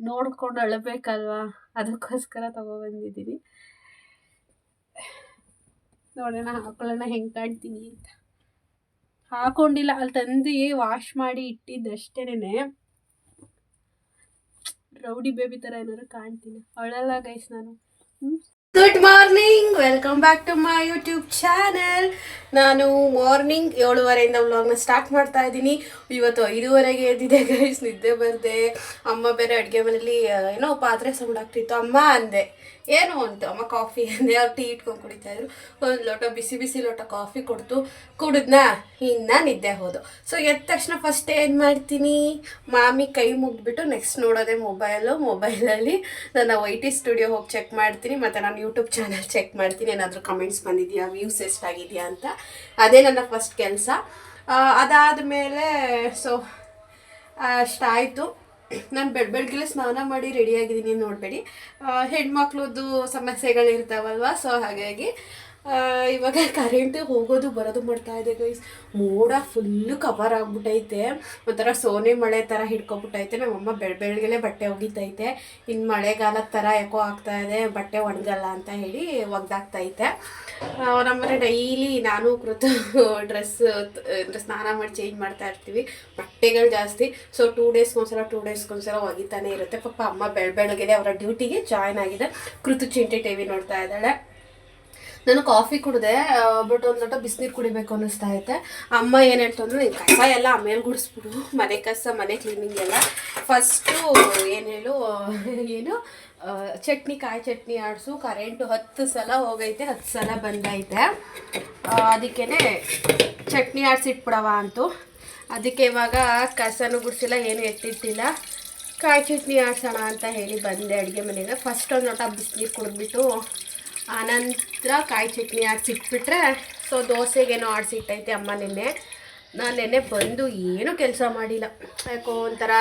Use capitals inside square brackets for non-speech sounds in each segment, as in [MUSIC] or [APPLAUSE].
ನೋಡ್ಕೊಂಡು ಅಳಬೇಕಲ್ವಾ? ಅದಕ್ಕೋಸ್ಕರ ತಗೊಬಂದಿದ್ದೀನಿ ನೋಡೋಣ, ಹಾಕೊಳ್ಳೋಣ, ಹೆಂಗೆ ಕಾಣ್ತೀನಿ ಅಂತ. ಹಾಕೊಂಡಿಲ್ಲ, ಅಲ್ಲಿ ತಂದು ವಾಶ್ ಮಾಡಿ ಇಟ್ಟಿದ್ದಷ್ಟೇನೆ. ರೌಡಿ ಬೇಬಿ ಥರ ಏನಾದ್ರು ಕಾಣ್ತೀನಿ. ಅಳಲ್ಲ ಗೈಸ್ ನಾನು. Good morning welcome back to my YouTube channel ನಾನು ಮಾರ್ನಿಂಗ್ ಏಳುವರೆಯಿಂದ ವ್ಲಾಗ್ನ ಸ್ಟಾರ್ಟ್ ಮಾಡ್ತಾ ಇದ್ದೀನಿ. ಇವತ್ತು ಐದೂವರೆಗೆ ಎದ್ದಿದೆ ಗೈಸ್ ನಿದ್ದೆ ಬರ್ದೆ. ಅಮ್ಮ ಬೇರೆ ಅಡುಗೆ ಮನೇಲಿ ಏನೋ ಪಾತ್ರೆ ಸೌಂಡ್ ಆಗ್ತಿತ್ತು. ಅಮ್ಮ ಅಂದೆ. ಏನು ಅಂತ ಅಮ್ಮ ಕಾಫಿ [LAUGHS] ಅಂದೆ ಅವ್ರು ಟೀ ಇಟ್ಕೊಂಡು ಕುಡಿತಾ ಇದ್ರು. ಒಂದು ಲೋಟ ಬಿಸಿ ಬಿಸಿ ಲೋಟ ಕಾಫಿ ಕೊಡ್ತು ಕುಡಿದ್ನಾ, ಇನ್ನ ನಿದ್ದೆ ಹೋದು. ಸೊ ಎದ್ದ ತಕ್ಷಣ ಫಸ್ಟ್ ಏನು ಮಾಡ್ತೀನಿ? ಮಾಮಿ ಕೈ ಮುಗ್ದ್ಬಿಟ್ಟು ನೆಕ್ಸ್ಟ್ ನೋಡೋದೆ ಮೊಬೈಲು ಮೊಬೈಲಲ್ಲಿ ನನ್ನ ವೈ ಟಿ ಸ್ಟುಡಿಯೋ ಹೋಗಿ ಚೆಕ್ ಮಾಡ್ತೀನಿ, ಮತ್ತು ನಾನು ಯೂಟ್ಯೂಬ್ ಚಾನಲ್ ಚೆಕ್ ಮಾಡ್ತೀನಿ. ಏನಾದರೂ ಕಮೆಂಟ್ಸ್ ಬಂದಿದೆಯಾ? ವ್ಯೂಸ್ ಎಷ್ಟಾಗಿದೆಯಾ ಅಂತ. ಅದೇ ನನ್ನ ಫಸ್ಟ್ ಕೆಲಸ. ಅದಾದಮೇಲೆ ಸೊ ಅಷ್ಟಾಯಿತು ನಾನು ಬೆಡ್ ಬೆಳಗ್ಗೆ ಸ್ನಾನ ಮಾಡಿ ರೆಡಿಯಾಗಿದ್ದೀನಿ ನೋಡಬೇಡಿ. ಹೆಣ್ಮಕ್ಳದ್ದು ಸಮಸ್ಯೆಗಳಿರ್ತಾವಲ್ವ ಸೊ ಹಾಗಾಗಿ ಇವಾಗ ಕರೆಂಟ್ ಹೋಗೋದು ಬರೋದು ಮಾಡ್ತಾ ಇದೆ ಗೈಸ್ ಮೋಡ ಫುಲ್ಲು ಕವರ್ ಆಗ್ಬಿಟ್ಟೈತೆ ಒಂಥರ ಸೋನೆ ಮಳೆ ಥರ ಹಿಡ್ಕೊಬಿಟ್ಟೈತೆ ನಮ್ಮಮ್ಮ ಬೆಳ ಬೆಳಗ್ಗೆಲೆ ಬಟ್ಟೆ ಒಗಿತೈತೆ. ಇನ್ನು ಮಳೆಗಾಲದ ಥರ ಯಾಕೋ ಆಗ್ತಾ ಇದೆ. ಬಟ್ಟೆ ಒಣಗಲ್ಲ ಅಂತ ಹೇಳಿ ಒಗ್ದಾಗ್ತೈತೆ. ನಮ್ಮನೆ ಡೈಲಿ ನಾನು ಕೃತು ಡ್ರೆಸ್ ಅಂದರೆ ಸ್ನಾನ ಮಾಡಿ ಚೇಂಜ್ ಮಾಡ್ತಾ ಇರ್ತೀವಿ. ಬಟ್ಟೆಗಳು ಜಾಸ್ತಿ. ಸೊ ಟೂ ಡೇಸ್ಗೊಂದ್ಸಲ ಟೂ ಡೇಸ್ಗೊಂದ್ಸಲ ಒಗಿತಾನೆ ಇರುತ್ತೆ. ಪಾಪ ಅಮ್ಮ ಬೆಳ ಬೆಳಗ್ಗೆ ಅವರ ಡ್ಯೂಟಿಗೆ ಜಾಯ್ನ್ ಆಗಿದೆ. ಕೃತು ಚಿಂಟಿ ಟಿ ವಿ ನೋಡ್ತಾ ಇದ್ದಾಳೆ. ನಾನು ಕಾಫಿ ಕುಡಿದೆ ಬಟ್ ಒಂದು ಲೋಟ ಬಿಸಿನೀರು ಕುಡಿಬೇಕು ಅನ್ನಿಸ್ತಾ ಐತೆ ಅಮ್ಮ ಏನು ಹೇಳ್ತಂದ್ರೆ, ನೀನು ಕಸ ಎಲ್ಲ ಆಮೇಲೆ ಗುಡಿಸ್ಬಿಡು, ಮನೆ ಕಸ, ಮನೆ ಕ್ಲೀನಿಂಗ್ ಎಲ್ಲ. ಫಸ್ಟು ಏನು ಹೇಳು, ಏನು ಚಟ್ನಿ, ಕಾಯಿ ಚಟ್ನಿ ಆಡಿಸು ಕರೆಂಟು ಹತ್ತು ಸಲ ಹೋಗೈತೆ, ಹತ್ತು ಸಲ ಬಂದೈತೆ. ಅದಕ್ಕೇ ಚಟ್ನಿ ಆಡಿಸಿಟ್ಬಿಡವ ಅಂತು. ಅದಕ್ಕೆ ಇವಾಗ ಕಸನೂ ಗುಡಿಸಿಲ್ಲ, ಏನು ಎತ್ತಿಟ್ಟಿಲ್ಲ. ಕಾಯಿ ಚಟ್ನಿ ಆಡ್ಸೋಣ ಅಂತ ಹೇಳಿ ಬಂದೆ ಅಡುಗೆ ಮನೆಗೆ. ಫಸ್ಟ್ ಒಂದು ಲೋಟ ಬಿಸಿನೀರು ಕುಡಿದ್ಬಿಟ್ಟು ಆನಂತರ ಕಾಯಿ ಚಟ್ನಿ ಆಡಿಸಿಟ್ಬಿಟ್ರೆ ಸೊ ದೋಸೆಗೇನೋ ಆಡಿಸಿಟ್ಟೈತೆ ಅಮ್ಮ ನಿನ್ನೆ. ನಾನು ನೆನ್ನೆ ಬಂದು ಏನೂ ಕೆಲಸ ಮಾಡಿಲ್ಲ. ಯಾಕೋ ಒಂಥರ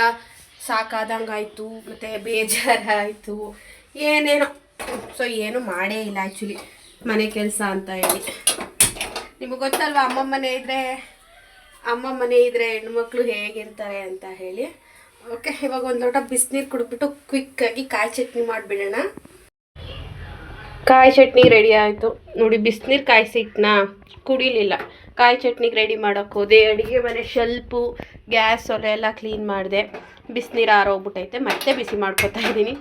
ಸಾಕಾದಂಗೆ ಆಯಿತು ಮತ್ತು ಬೇಜಾರಾಯಿತು, ಏನೇನೋ. ಸೊ ಏನೂ ಮಾಡೇ ಇಲ್ಲ ಆ್ಯಕ್ಚುಲಿ ಮನೆ ಕೆಲಸ ಅಂತ ಹೇಳಿ. ನಿಮಗೆ ಗೊತ್ತಲ್ವಾ ಅಮ್ಮ ಮನೆ ಇದ್ದರೆ ಅಮ್ಮ ಮನೆ ಇದ್ದರೆ ಹೆಣ್ಮಕ್ಳು ಹೇಗಿರ್ತಾರೆ ಅಂತ ಹೇಳಿ. ಓಕೆ ಇವಾಗ ಒಂದು ಲೋಟ ಬಿಸಿನೀರು ಕುಡಿದ್ಬಿಟ್ಟು ಕ್ವಿಕ್ಕಾಗಿ ಕಾಯಿ ಚಟ್ನಿ ಮಾಡಿಬಿಡೋಣ. ಕಾಯಿ ಚಟ್ನಿ ರೆಡಿ ಆಯಿತು. ನೋಡಿ, ಬಿಸಿನೀರು ಕಾಯಿಸಿಟ್ನಾ ಕುಡಿಲಿಲ್ಲ. ಕಾಯಿ ಚಟ್ನಿಗೆ ರೆಡಿ ಮಾಡೋಕೆ ಹೋದೆ. ಅಡುಗೆ ಮನೆ ಶೆಲ್ಪು, ಗ್ಯಾಸ್ ಒಲೆ ಎಲ್ಲ ಕ್ಲೀನ್ ಮಾಡಿದೆ. ಬಿಸಿನೀರು ಆರೋಗ್ಬಿಟ್ಟೈತೆ ಮತ್ತೆ ಬಿಸಿ ಮಾಡ್ಕೋತಾ ಇದ್ದೀನಿ.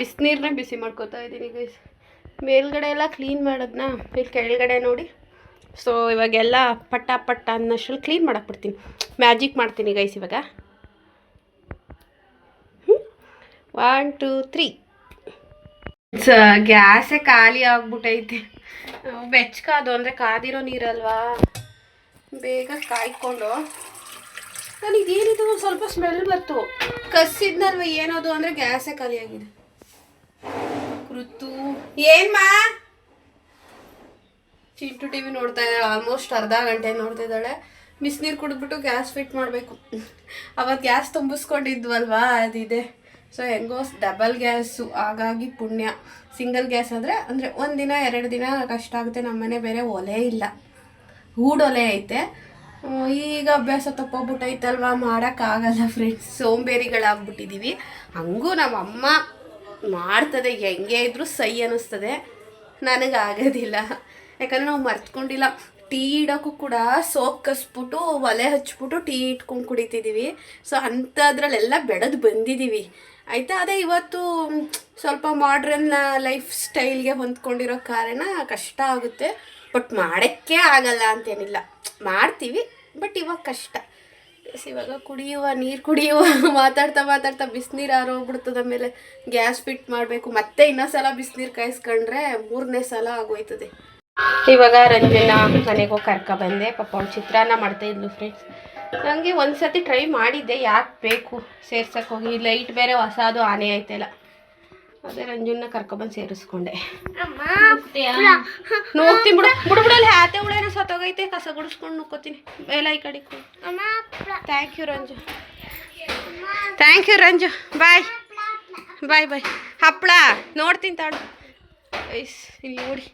ಬಿಸಿನೀರನ್ನೇ ಬಿಸಿ ಮಾಡ್ಕೋತಾ ಇದ್ದೀನಿ ಗೈಸ್ ಮೇಲ್ಗಡೆ ಎಲ್ಲ ಕ್ಲೀನ್ ಮಾಡೋದನ್ನ ಇಲ್ಲಿ ಕೆಳಗಡೆ ನೋಡಿ. ಸೊ ಇವಾಗೆಲ್ಲ ಪಟ್ಟ ಪಟ್ಟ ಅನ್ನೋಷ್ಟ್ರಲ್ಲಿ ಕ್ಲೀನ್ ಮಾಡಕ್ಕೆ ಬಿಡ್ತೀನಿ. ಮ್ಯಾಜಿಕ್ ಮಾಡ್ತೀನಿ ಗೈಸ್ ಇವಾಗ. ಒನ್ ಟೂ ತ್ರೀ ಗ್ಯಾಸೇ ಖಾಲಿ ಆಗ್ಬಿಟ್ಟೈತೆ ಬೆಚ್ಚಕಾದು ಅಂದರೆ ಕಾದಿರೋ ನೀರಲ್ವಾ? ಬೇಗ ಕಾಯ್ಕೊಂಡು. ನಾನು ಇದೇನಿದು? ಒಂದು ಸ್ವಲ್ಪ ಸ್ಮೆಲ್ ಬರ್ತು. ಕಸಿದ್ನಲ್ವ ಏನೋದು ಅಂದರೆ ಗ್ಯಾಸೇ ಖಾಲಿ ಆಗಿದೆ. ಋತು. ಏನ್ಮಾ ಚಿಂಟು ಟಿ ವಿ ನೋಡ್ತಾ ಇದ್ದಾಳೆ. ಆಲ್ಮೋಸ್ಟ್ ಅರ್ಧ ಗಂಟೆ ನೋಡ್ತಾ ಇದ್ದಾಳೆ. ಬಿಸಿನೀರು ಕುಡಿದ್ಬಿಟ್ಟು ಗ್ಯಾಸ್ ಫಿಟ್ ಮಾಡಬೇಕು. ಅವತ್ತು ಗ್ಯಾಸ್ ತುಂಬಿಸ್ಕೊಂಡಿದ್ವಲ್ವಾ? ಅದಿದೆ. ಸೊ ಹೆಂಗೋ ಡಬಲ್ ಗ್ಯಾಸು ಹಾಗಾಗಿ ಪುಣ್ಯ. ಸಿಂಗಲ್ ಗ್ಯಾಸ್ ಆದರೆ, ಅಂದರೆ ಒಂದಿನ ಎರಡು ದಿನ ಕಷ್ಟ ಆಗುತ್ತೆ ನಮ್ಮನೆ ಬೇರೆ ಒಲೆ ಇಲ್ಲ. ಹೂಡೊಲೆ ಐತೆ. ಈಗ ಅಭ್ಯಾಸ ತಪ್ಪೋಗ್ಬಿಟ್ಟೈತಲ್ವ? ಮಾಡೋಕ್ಕಾಗಲ್ಲ ಫ್ರೆಂಡ್ಸ್ ಸೋಂಬೇರಿಗಳಾಗ್ಬಿಟ್ಟಿದ್ದೀವಿ ಹಂಗೂ ನಮ್ಮಮ್ಮ ಮಾಡ್ತದೆ, ಹೆಂಗೆ ಇದ್ದರೂ ಸೈ ಅನ್ನಿಸ್ತದೆ. ನನಗಾಗೋದಿಲ್ಲ ಯಾಕಂದರೆ ನಾವು ಮರ್ತ್ಕೊಂಡಿಲ್ಲ. ಟೀ ಇಡೋಕ್ಕೂ ಕೂಡ ಸೋಪ್ ಕಸ್ಬಿಟ್ಟು, ಒಲೆ ಹಚ್ಬಿಟ್ಟು ಟೀ ಇಟ್ಕೊಂಡು ಕುಡಿತಿದ್ದೀವಿ ಸೊ ಅಂಥದ್ರಲ್ಲೆಲ್ಲ ಬೆಳೆದು ಬಂದಿದ್ದೀವಿ ಆಯಿತಾ? ಅದೇ ಇವತ್ತು ಸ್ವಲ್ಪ ಮಾಡ್ರನ್ ಲೈಫ್ ಸ್ಟೈಲ್ಗೆ ಹೊಂದ್ಕೊಂಡಿರೋ ಕಾರಣ ಕಷ್ಟ ಆಗುತ್ತೆ. ಬಟ್ ಮಾಡೋಕ್ಕೆ ಆಗಲ್ಲ ಅಂತೇನಿಲ್ಲ. ಮಾಡ್ತೀವಿ ಬಟ್ ಇವಾಗ ಕಷ್ಟ. ಇವಾಗ ಕುಡಿಯುವ ನೀರು ಕುಡಿಯುವ, [LAUGHS] ಮಾತಾಡ್ತಾ ಮಾತಾಡ್ತಾ ಬಿಸಿನೀರು ಆರೋಗ್ಬಿಡ್ತದ ಮೇಲೆ ಗ್ಯಾಸ್ ಫಿಟ್ ಮಾಡಬೇಕು. ಮತ್ತೆ ಇನ್ನೊಂದು ಸಲ ಬಿಸಿನೀರು ಕಾಯಿಸ್ಕೊಂಡ್ರೆ ಮೂರನೇ ಸಲ ಆಗೋಯ್ತದೆ. ಇವಾಗ ರಂಜನ ಮನೆಗೆ ಕರ್ಕ ಬಂದೆ. ಪಾಪ ಅವ್ಳು ಚಿತ್ರಾನ್ನ ಮಾಡ್ತಾ ಇದ್ಲು ಫ್ರೆಂಡ್ಸ್ ನನಗೆ ಒಂದು ಸತಿ ಟ್ರೈ ಮಾಡಿದ್ದೆ ಯಾಕೆ ಬೇಕು? ಸೇರ್ಸಕ್ಕೆ ಹೋಗಿ. ಲೈಟ್ ಬೇರೆ ಹೊಸದು ಆನೆ ಆಯ್ತಲ್ಲ. ಅದೇ ರಂಜುನ ಕರ್ಕೊಬಂದು ಸೇರಿಸ್ಕೊಂಡೆ. ನೋಡ್ತೀನಿ ಬಿಡು. ಬಿಡು ಬಿಡಲ್ಲಿ ಹಾತೆ ಹುಳೇನೋ ಸತ್ತೋಗೈತೆ. ಕಸ ಗುಡಿಸ್ಕೊಂಡು ನುಕ್ಕೋತೀನಿ. ಎಲ್ಲ ಈ ಕಡೆ thank you Ranju. Thank you Ranju. Bye bye bye ಹಪ್ಪಳ ನೋಡ್ತೀನಿ ತಾಳು. ಐಸ್ ಇಲ್ಲಿ ನೋಡಿ.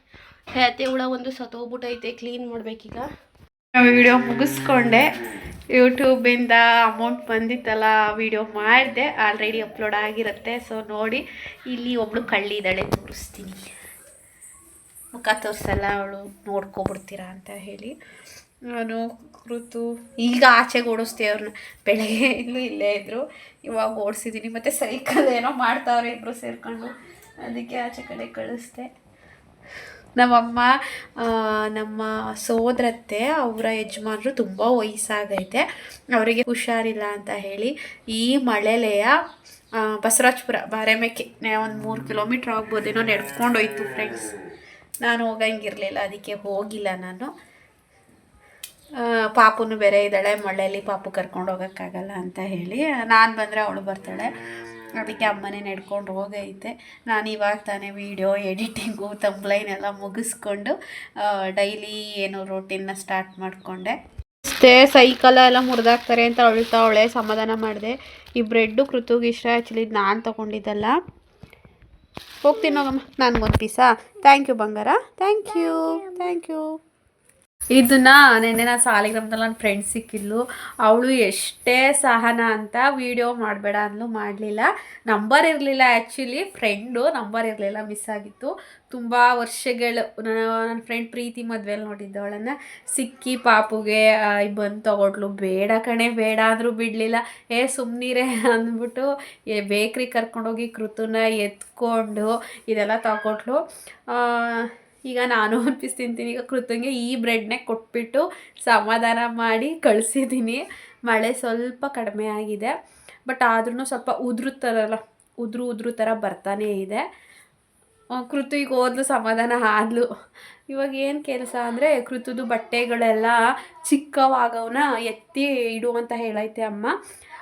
ಹ್ಯಾತೆ ಹುಳ ಒಂದು ಸತ್ತೋಗ್ಬಿಟ್ಟೈತೆ. ಕ್ಲೀನ್ ಮಾಡ್ಬೇಕೀಗ. ವಿಡಿಯೋ ಮುಗಿಸ್ಕೊಂಡೆ. ಯೂಟ್ಯೂಬಿಂದ ಅಮೌಂಟ್ ಬಂದಿತ್ತಲ್ಲ ವಿಡಿಯೋ ಮಾಡಿದೆ. ಆಲ್ರೆಡಿ ಅಪ್ಲೋಡ್ ಆಗಿರುತ್ತೆ. ಸೊ ನೋಡಿ, ಇಲ್ಲಿ ಒಬ್ಳು ಕಳ್ಳಿದ್ದಾಳೆ, ತೋರಿಸ್ತೀನಿ. ಮುಖ ತೋರಿಸಲ್ಲ, ಅವಳು ನೋಡ್ಕೊಬಿಡ್ತೀರಾ ಅಂತ ಹೇಳಿ. ನಾನು ಋತು ಈಗ ಆಚೆಗೆ ಓಡಿಸ್ತೀವಿ ಅವ್ರನ್ನ. ಬೆಳಗ್ಗೆ ಇಲ್ಲೂ ಇಲ್ಲೇ ಇದ್ದರು ಇವಾಗ ಓಡಿಸಿದ್ದೀನಿ ಮತ್ತು ಸೈಕಲ್ ಏನೋ ಮಾಡ್ತಾವ್ರೆ ಇಬ್ಬರು ಸೇರಿಕೊಂಡು. ಅದಕ್ಕೆ ಆಚೆ ಕಡೆ ಕಳಿಸ್ದೆ. ನಮ್ಮಮ್ಮ ನಮ್ಮ ಸೋದರತ್ತೆ, ಅವರ ಯಜಮಾನರು ತುಂಬ ವಯಸ್ಸಾಗೈತೆ. ಅವರಿಗೆ ಹುಷಾರಿಲ್ಲ ಅಂತ ಹೇಳಿ ಈ ಮಳೆಲೆಯ ಬಸವರಾಜ್ಪುರ, ಬಾರೆಮೆಕ್ಕೆ ಒಂದು ಮೂರು ಕಿಲೋಮೀಟ್ರ್ ಆಗ್ಬೋದೇನೋ ನಡ್ಕೊಂಡು ಹೋಯ್ತು ಫ್ರೆಂಡ್ಸ್ ನಾನು ಹೋಗಂಗಿರಲಿಲ್ಲ, ಅದಕ್ಕೆ ಹೋಗಿಲ್ಲ ನಾನು. ಪಾಪುನು ಬೇರೆ ಇದ್ದಾಳೆ ಮಳೆಯಲ್ಲಿ ಪಾಪು ಕರ್ಕೊಂಡು ಹೋಗೋಕ್ಕಾಗಲ್ಲ ಅಂತ ಹೇಳಿ, ನಾನು ಬಂದರೆ ಅವಳು ಬರ್ತಾಳೆ. ಅದಕ್ಕೆ ಅಮ್ಮನೇ ನಡ್ಕೊಂಡು ಹೋಗೈತೆ. ನಾನು ಇವಾಗ ತಾನೇ ವೀಡಿಯೋ ಎಡಿಟಿಂಗು ತಂಬ್ಲೈನ್ ಎಲ್ಲ ಮುಗಿಸ್ಕೊಂಡು ಡೈಲಿ ಏನು ರೂಟೀನ್ನ ಸ್ಟಾರ್ಟ್ ಮಾಡಿಕೊಂಡೆ. ಅಷ್ಟೇ ಸೈಕಲ್ ಎಲ್ಲ ಮುರಿದಾಕ್ತಾರೆ ಅಂತ ಅಳ್ತಾವಳೆ ಸಮಾಧಾನ ಮಾಡಿದೆ. ಈ ಬ್ರೆಡ್ಡು ಕೃತುಗೆ ಇಷ್ಟ ಆ್ಯಕ್ಚುಲಿ ನಾನು ತೊಗೊಂಡಿದ್ದಲ್ಲ. ಹೋಗ್ತೀನಿ ಹೋಗಮ್ಮ ನನಗೊಂದು ಪೀಸಾ ಥ್ಯಾಂಕ್ ಯು ಬಂಗಾರ. ಥ್ಯಾಂಕ್ ಯು ಥ್ಯಾಂಕ್ ಯು ಇದನ್ನ ನಿನ್ನೆ ನಾನು ಸಾಲಿಗ್ರಾಮದಲ್ಲಿ ನನ್ನ ಫ್ರೆಂಡ್ ಸಿಕ್ಕಿದ್ಲು. ಅವಳು ಎಷ್ಟೇ ಸಹನ ಅಂತ ವಿಡಿಯೋ ಮಾಡಬೇಡ ಅಂದ್ಲು, ಮಾಡಲಿಲ್ಲ. ನಂಬರ್ ಇರಲಿಲ್ಲ ಆ್ಯಕ್ಚುಲಿ ಫ್ರೆಂಡು ನಂಬರ್ ಇರಲಿಲ್ಲ ಮಿಸ್ ಆಗಿತ್ತು. ತುಂಬ ವರ್ಷಗಳು ನನ್ನ ಫ್ರೆಂಡ್ ಪ್ರೀತಿ ಮದುವೆಲಿ ನೋಡಿದ್ದೆ. ಅವಳನ್ನು ಸಿಕ್ಕಿ ಪಾಪುಗೆ ಬಂದು ತಗೊಟ್ಲು. ಬೇಡ ಕಣೆ, ಬೇಡ ಅಂದರೂ ಬಿಡಲಿಲ್ಲ. ಏ ಸುಮ್ಮನಿರೇ ಅಂದ್ಬಿಟ್ಟು, ಏ, ಬೇಕ್ರಿ ಕರ್ಕೊಂಡೋಗಿ ಕೃತನ ಎತ್ಕೊಂಡು ಇದೆಲ್ಲ ತಗೊಟ್ಲು. ಈಗ ನಾನು ಒಂದು ಪೀಸ್ ತಿಂತೀನಿ ಈಗ ಕೃತಂಗೆ ಈ ಬ್ರೆಡ್ನೇ ಕೊಟ್ಬಿಟ್ಟು ಸಮಾಧಾನ ಮಾಡಿ ಕಳಿಸಿದ್ದೀನಿ. ಮಳೆ ಸ್ವಲ್ಪ ಕಡಿಮೆ ಆಗಿದೆ. ಬಟ್ ಆದ್ರೂ ಸ್ವಲ್ಪ ಉದುರು ಥರಲ್ಲ ಉದುರು ಉದುರು ಥರ ಬರ್ತಾನೇ ಇದೆ. ಆ, ಕೃತು ಈಗ ಹೋದ್ಲು ಸಮಾಧಾನ ಆದ್ಲು. ಇವಾಗ ಏನು ಕೆಲಸ ಅಂದರೆ ಕೃತುದು ಬಟ್ಟೆಗಳೆಲ್ಲ ಚಿಕ್ಕವಾಗವನ್ನ ಎತ್ತಿ ಇಡು ಅಂತ ಹೇಳೈತೆ ಅಮ್ಮ.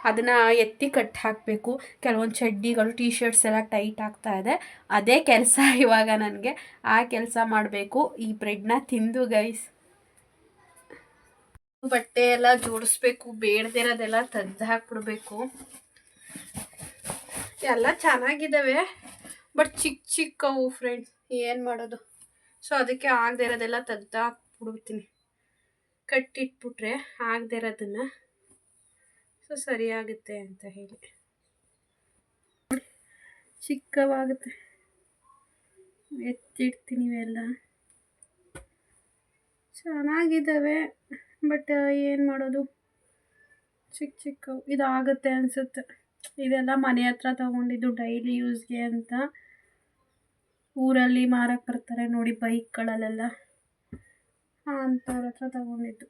ಅದನ್ನು ಎತ್ತಿ ಕಟ್ ಹಾಕಬೇಕು. ಕೆಲವೊಂದು ಚಡ್ಡಿಗಳು ಟೀ ಶರ್ಟ್ಸ್ ಎಲ್ಲ ಟೈಟ್ ಆಗ್ತಾ ಇದೆ. ಅದೇ ಕೆಲಸ ಇವಾಗ ನನಗೆ. ಆ ಕೆಲಸ ಮಾಡಬೇಕು. ಈ ಬ್ರೆಡ್ನ ತಿಂದು ಗೈಸ್ ಬಟ್ಟೆ ಎಲ್ಲ ಜೋಡಿಸ್ಬೇಕು. ಬೇಡದಿರೋದೆಲ್ಲ ತೆಗ್ದು ಹಾಕ್ಬಿಡ್ಬೇಕು. ಎಲ್ಲ ಚೆನ್ನಾಗಿದ್ದಾವೆ ಬಟ್ ಚಿಕ್ಕ ಚಿಕ್ಕವು ಫ್ರೆಂಡ್ಸ್ ಏನು ಮಾಡೋದು? ಸೊ ಅದಕ್ಕೆ ಆಗದೆ ಇರೋದೆಲ್ಲ ತೆಗ್ದು ಹಾಕ್ಬಿಡ್ತೀನಿ ಕಟ್ಟಿಟ್ಬಿಟ್ರೆ ಆಗದೆ ಇರೋದನ್ನು. ಸೊ ಸರಿಯಾಗುತ್ತೆ ಅಂತ ಹೇಳಿ. ಚಿಕ್ಕವಾಗುತ್ತೆ. ಎತ್ತಿಡ್ತೀನಿ ಇವೆಲ್ಲ. ಚೆನ್ನಾಗಿದ್ದಾವೆ, ಬಟ್, ಏನು ಮಾಡೋದು? ಚಿಕ್ಕ ಚಿಕ್ಕವು. ಇದಾಗುತ್ತೆ ಅನಿಸುತ್ತೆ. ಇದೆಲ್ಲ ಮನೆ ಹತ್ರ ತಗೊಂಡಿದ್ದು ಡೈಲಿ ಯೂಸ್ಗೆ ಅಂತ ಊರಲ್ಲಿ ಮಾರಕ್ಕೆ ಬರ್ತಾರೆ ನೋಡಿ ಬೈಕ್ಗಳಲ್ಲೆಲ್ಲ. ಅಂಥವ್ರ ಹತ್ರ ತಗೊಂಡಿದ್ದು.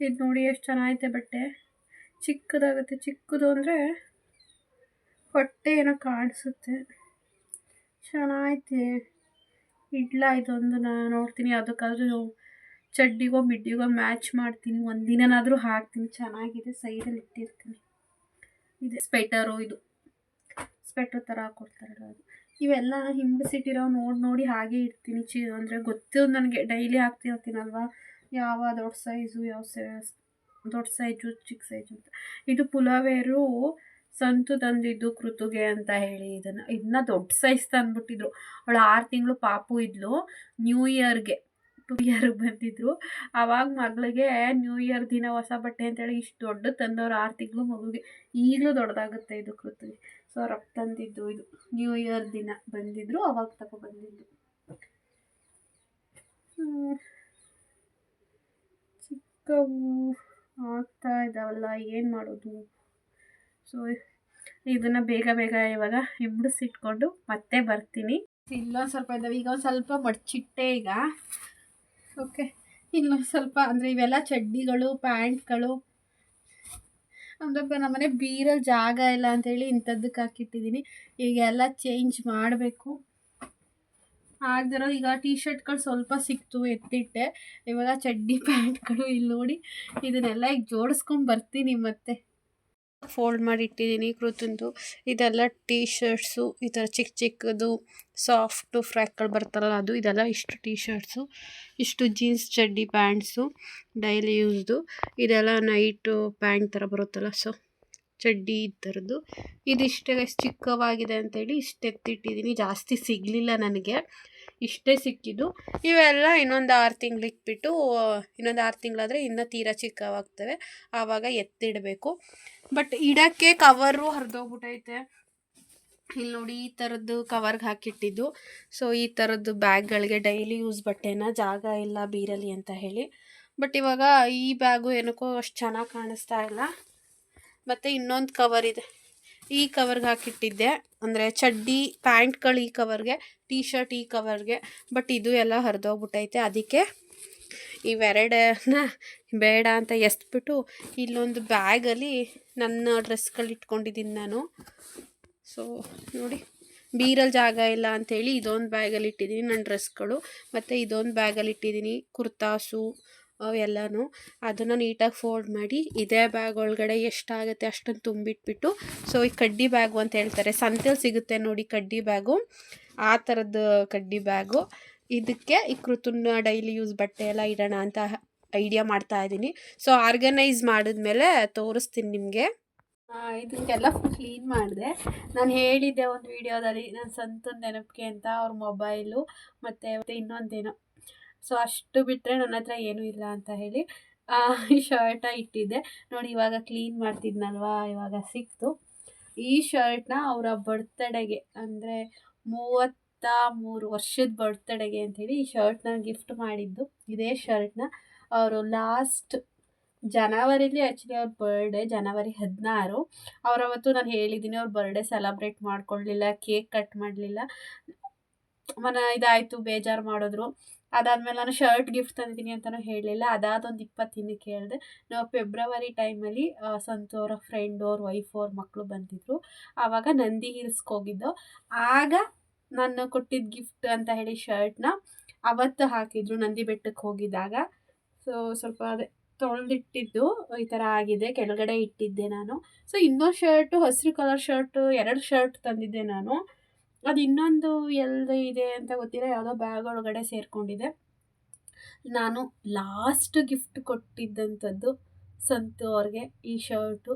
ಇದು ನೋಡಿ ಎಷ್ಟು ಚೆನ್ನಾಗೈತೆ ಬಟ್ಟೆ. ಚಿಕ್ಕದಾಗುತ್ತೆ. ಚಿಕ್ಕದು ಅಂದರೆ ಹೊಟ್ಟೆ ಏನೋ ಕಾಣಿಸುತ್ತೆ. ಚೆನ್ನಾಗೈತೆ. ಇಡ್ಲ ಇದೊಂದು ನಾನು ನೋಡ್ತೀನಿ. ಅದಕ್ಕಾದ್ರೂ ಚಡ್ಡಿಗೋ ಮಿಡ್ಡಿಗೋ ಮ್ಯಾಚ್ ಮಾಡ್ತೀನಿ. ಒಂದಿನನಾದರೂ ಹಾಕ್ತೀನಿ. ಚೆನ್ನಾಗಿದೆ. ಸೈಡಲ್ಲಿ ಇಟ್ಟಿರ್ತೀನಿ. ಇದೆ ಸ್ವೆಟರು ಇದು ಸ್ವೆಟರ್ ಥರ ಹಾಕ್ಕೊಡ್ತಾರಲ್ಲ ಅದು. ಇವೆಲ್ಲ ಹಿಂಬಸಿಟ್ಟಿರೋ ನೋಡಿ ನೋಡಿ ಹಾಗೆ ಇರ್ತೀನಿ ಚಿ, ಅಂದರೆ ಗೊತ್ತು ನನಗೆ. ಡೈಲಿ ಹಾಕ್ತಿರ್ತೀನಲ್ವ? ಯಾವ ದೊಡ್ಡ ಸೈಜು, ಯಾವ ಸೈಜ್ ದೊಡ್ಡ ಸೈಜು, ಚಿಕ್ಕ ಸೈಜು ಅಂತ. ಇದು ಪುಲಾವೇರು ಸಂತು ತಂದಿದ್ದು ಕೃತುಗೆ ಅಂತ ಹೇಳಿ ಇದನ್ನು. ಇದನ್ನ ದೊಡ್ಡ ಸೈಜ್ ತಂದ್ಬಿಟ್ಟಿದ್ರು. ಅವಳು ಆರು ತಿಂಗಳು ಪಾಪು ಇದ್ಲು. ನ್ಯೂ ಇಯರ್ಗೆ ಟು ಇಯರ್ಗೆ ಬಂದಿದ್ರು. ಆವಾಗ ಮಗಳಿಗೆ ನ್ಯೂ ಇಯರ್ ದಿನ ಹೊಸ ಬಟ್ಟೆ ಅಂತೇಳಿ ಇಷ್ಟು ದೊಡ್ಡ ತಂದವ್ರು ಆರು ತಿಂಗಳು ಮಗುಗೆ ಈಗಲೂ ದೊಡ್ಡದಾಗುತ್ತೆ ಇದು ಕೃತಿ. ಸೊ ರೊಕ್ಕ ತಂದಿದ್ದು ಇದು ನ್ಯೂ ಇಯರ್ ದಿನ ಬಂದಿದ್ರು, ಅವಾಗ ತಗೊ ಬಂದಿದ್ದು. ಚಿಕ್ಕವು ಆಗ್ತಾ ಇದ್ದಾವಲ್ಲ ಏನು ಮಾಡೋದು? ಸೊ ಇದನ್ನು ಬೇಗ ಬೇಗ ಇವಾಗ ಹಿಂಬಡಿಸಿಟ್ಕೊಂಡು ಮತ್ತೆ ಬರ್ತೀನಿ. ಇಲ್ಲೊಂದು ಸ್ವಲ್ಪ ಇದ್ದಾವೆ ಈಗ ಒಂದು ಸ್ವಲ್ಪ ಮಡ್ಚಿಟ್ಟೆ ಈಗ. ಓಕೆ. ಇನ್ನು ಸ್ವಲ್ಪ ಅಂದರೆ ಇವೆಲ್ಲ ಚಡ್ಡಿಗಳು ಪ್ಯಾಂಟ್ಗಳು ಅಂದ್ರೆ ನಮ್ಮನೆ ಬೀರಲ್ಲಿ ಜಾಗ ಇಲ್ಲ ಅಂಥೇಳಿ ಇಂಥದ್ದಕ್ಕೆ ಹಾಕಿಟ್ಟಿದ್ದೀನಿ. ಈಗ ಎಲ್ಲ ಚೇಂಜ್ ಮಾಡಬೇಕು. ಆಗದಿರೋ ಈಗ ಟೀ ಶರ್ಟ್ಗಳು ಸ್ವಲ್ಪ ಸಿಕ್ತು ಎತ್ತಿಟ್ಟೆ. ಇವಾಗ ಚಡ್ಡಿ [LAUGHS] ಪ್ಯಾಂಟ್ಗಳು ಇಲ್ಲಿ ನೋಡಿ. ಇದನ್ನೆಲ್ಲ ಈಗ ಜೋಡಿಸ್ಕೊಂಡು ಬರ್ತೀನಿ ಮತ್ತೆ. ಫೋಲ್ಡ್ ಮಾಡಿ ಇಟ್ಟಿದ್ದೀನಿ ಕೃತಂದು ಇದೆಲ್ಲ ಟೀ ಶರ್ಟ್ಸು ಈ ಥರ ಚಿಕ್ಕ ಚಿಕ್ಕದು ಸಾಫ್ಟು ಫ್ರ್ಯಾಕ್ಗಳು ಬರ್ತಾರಲ್ಲ ಅದು ಇದೆಲ್ಲ ಇಷ್ಟು ಟೀ ಶರ್ಟ್ಸು ಇಷ್ಟು ಜೀನ್ಸ್ ಚಡ್ಡಿ ಪ್ಯಾಂಟ್ಸು ಡೈಲಿ ಯೂಸ್ದು ಇದೆಲ್ಲ ನೈಟು ಪ್ಯಾಂಟ್ ಥರ ಬರುತ್ತಲ್ಲ ಸೊ ಚಡ್ಡಿ ಈ ಥರದ್ದು. ಇದಿಷ್ಟೇ ಚಿಕ್ಕವಾಗಿದೆ ಅಂತೇಳಿ ಇಷ್ಟೆತ್ತಿಟ್ಟಿದ್ದೀನಿ. ಜಾಸ್ತಿ ಸಿಗಲಿಲ್ಲ ನನಗೆ. ಇಷ್ಟೇ ಸಿಕ್ಕಿದ್ದು. ಇವೆಲ್ಲ ಇನ್ನೊಂದು ಆರು ತಿಂಗ್ಳು ಇಟ್ಬಿಟ್ಟು, ಇನ್ನೊಂದು ಆರು ತಿಂಗಳಾದರೆ ಇನ್ನೂ ತೀರಾ ಚಿಕ್ಕವಾಗ್ತವೆ. ಆವಾಗ ಎತ್ತಿಡಬೇಕು. ಬಟ್ ಇಡೋಕ್ಕೆ ಕವರು ಹರಿದೋಗ್ಬಿಟ್ಟೈತೆ ಇಲ್ಲಿ ನೋಡಿ ಈ ಥರದ್ದು ಕವರ್ಗೆ ಹಾಕಿಟ್ಟಿದ್ದು. ಸೊ, ಈ ಥರದ್ದು ಬ್ಯಾಗ್ಗಳಿಗೆ ಡೈಲಿ ಯೂಸ್ ಬಟ್ಟೆನ ಜಾಗ ಇಲ್ಲ, ಬೀರಲಿ ಅಂತ ಹೇಳಿ. ಬಟ್ ಇವಾಗ ಈ ಬ್ಯಾಗು ಏನಕ್ಕೋ ಅಷ್ಟು ಚೆನ್ನಾಗಿ ಕಾಣಿಸ್ತಾ ಇಲ್ಲ. ಮತ್ತು ಇನ್ನೊಂದು ಕವರ್ ಇದೆ. ಈ ಕವರ್ಗೆ ಹಾಕಿಟ್ಟಿದ್ದೆ. ಅಂದರೆ ಚಡ್ಡಿ ಪ್ಯಾಂಟ್ಗಳು ಈ ಕವರ್ಗೆ ಟೀ ಶರ್ಟ್ ಈ ಕವರ್ಗೆ ಬಟ್ ಇದು ಎಲ್ಲ ಹರಿದೋಗ್ಬಿಟ್ಟೈತೆ. ಅದಕ್ಕೆ ಇವೆರಡನ್ನ ಬೇಡ ಅಂತ ಎಸ್ಬಿಟ್ಟು ಇಲ್ಲೊಂದು ಬ್ಯಾಗಲ್ಲಿ ನನ್ನ ಡ್ರೆಸ್ಗಳು ಇಟ್ಕೊಂಡಿದ್ದೀನಿ ನಾನು. ಸೊ ನೋಡಿ ಬೀರಲ್ಲಿ ಜಾಗ ಇಲ್ಲ ಅಂಥೇಳಿ ಇದೊಂದು ಬ್ಯಾಗಲ್ಲಿ ಇಟ್ಟಿದ್ದೀನಿ ನನ್ನ ಡ್ರೆಸ್ಗಳು ಮತ್ತು ಇದೊಂದು ಬ್ಯಾಗಲ್ಲಿ ಇಟ್ಟಿದ್ದೀನಿ ಕುರ್ತಾಸು ಅವೆಲ್ಲನೂ ಅದನ್ನು ನೀಟಾಗಿ ಫೋಲ್ಡ್ ಮಾಡಿ ಇದೇ ಬ್ಯಾಗ್ ಒಳಗಡೆ ಎಷ್ಟಾಗುತ್ತೆ ಅಷ್ಟನ್ನು ತುಂಬಿಟ್ಬಿಟ್ಟು ಸೊ ಈ ಕಡ್ಡಿ ಬ್ಯಾಗು ಅಂತ ಹೇಳ್ತಾರೆ. ಸಂತೆಲಿ ಸಿಗುತ್ತೆ ನೋಡಿ ಕಡ್ಡಿ ಬ್ಯಾಗು ಆ ಥರದ್ದು ಕಡ್ಡಿ ಬ್ಯಾಗು ಇದಕ್ಕೆ ಈ ಕೃತುನ್ನ ಡೈಲಿ ಯೂಸ್ ಬಟ್ಟೆ ಎಲ್ಲ ಇಡೋಣ ಅಂತ ಐಡಿಯಾ ಮಾಡ್ತಾ ಇದ್ದೀನಿ. ಸೊ ಆರ್ಗನೈಸ್ ಮಾಡಿದ್ಮೇಲೆ ತೋರಿಸ್ತೀನಿ ನಿಮಗೆ. ಇದಕ್ಕೆಲ್ಲ ಕ್ಲೀನ್ ಮಾಡಿದೆ. ನಾನು ಹೇಳಿದ್ದೆ ಒಂದು ವಿಡಿಯೋದಲ್ಲಿ ನನ್ನ ಸಂತನ ನೆನಪಿಗೆ ಅಂತ, ಅವ್ರ ಮೊಬೈಲು ಮತ್ತು ಇನ್ನೊಂದೇನೋ. ಸೊ, ಅಷ್ಟು ಬಿಟ್ಟರೆ ನನ್ನ ಹತ್ರ ಏನೂ ಇಲ್ಲ ಅಂತ ಹೇಳಿ ಶರ್ಟ ಇಟ್ಟಿದ್ದೆ. ನೋಡಿ, ಇವಾಗ ಕ್ಲೀನ್ ಮಾಡ್ತಿದ್ನಲ್ವಾ? ಇವಾಗ ಸಿಕ್ತು. ಈ ಶರ್ಟ್ನ ಅವರ ಬರ್ತ್ಡೇಗೆ ಅಂದರೆ ಮೂವತ್ತ ಮೂರು ವರ್ಷದ ಬರ್ತ್ಡೇಗೆ ಅಂಥೇಳಿ ಈ ಶರ್ಟ್ನ ಗಿಫ್ಟ್ ಮಾಡಿದ್ದು. ಇದೇ ಶರ್ಟ್ನ ಅವರು ಲಾಸ್ಟ್ ಜನವರಿಲಿ ಆ್ಯಕ್ಚುಲಿ ಅವ್ರ ಬರ್ಡೇ ಜನವರಿ ಹದಿನಾರು. ಅವರವತ್ತು ನಾನು ಹೇಳಿದ್ದೀನಿ ಅವ್ರ ಬರ್ಡೇ ಸೆಲೆಬ್ರೇಟ್ ಮಾಡ್ಕೊಳ್ಳಲಿಲ್ಲ ಕೇಕ್ ಕಟ್ ಮಾಡಲಿಲ್ಲ. ಮನ ಇದಾಯಿತು, ಬೇಜಾರು ಮಾಡಿದ್ರು. ಅದಾದಮೇಲೆ ನಾನು ಶರ್ಟ್ ಗಿಫ್ಟ್ ತಂದಿದ್ದೀನಿ ಅಂತಲೂ ಹೇಳಲಿಲ್ಲ. ಅದಾದೊಂದು ಇಪ್ಪತ್ತು ದಿನಕ್ಕೆ ಹೇಳಿದೆ. ನಾವು ಫೆಬ್ರವರಿ ಟೈಮಲ್ಲಿ ಸಂತು ಅವರ ಫ್ರೆಂಡ್ ಅವ್ರ ವೈಫ್ ಅವ್ರ ಮಕ್ಕಳು ಬಂದಿದ್ರು. ಆವಾಗ ನಂದಿ ಹಿಲ್ಸ್ಗೆ ಹೋಗಿದ್ದು. ಆಗ ನಾನು ಕೊಟ್ಟಿದ್ದ ಗಿಫ್ಟ್ ಅಂತ ಹೇಳಿ ಶರ್ಟ್ನ ಅವತ್ತು ಹಾಕಿದ್ರು ನಂದಿ ಬೆಟ್ಟಕ್ಕೆ ಹೋಗಿದ್ದಾಗ. ಸೊ ಸ್ವಲ್ಪ ಅದೇ ತೊಳೆದಿಟ್ಟಿದ್ದು. ಈ ಥರ ಆಗಿದೆ. ಕೆಳಗಡೆ ಇಟ್ಟಿದ್ದೆ ನಾನು. ಸೊ ಇನ್ನೊಂದು ಶರ್ಟು ಹಸಿರು ಕಲರ್ ಶರ್ಟು ಎರಡು ಶರ್ಟ್ ತಂದಿದ್ದೆ ನಾನು. ಅದು ಇನ್ನೊಂದು ಎಲ್ಲಿ ಇದೆ ಅಂತ ಗೊತ್ತಿಲ್ಲ, ಯಾವುದೋ ಬ್ಯಾಗ್ ಒಳಗಡೆ ಸೇರಿಕೊಂಡಿದೆ. ನಾನು ಲಾಸ್ಟ್ ಗಿಫ್ಟ್ ಕೊಟ್ಟಿದ್ದಂಥದ್ದು ಸಂತು ಅವ್ರಿಗೆ ಈ ಶರ್ಟು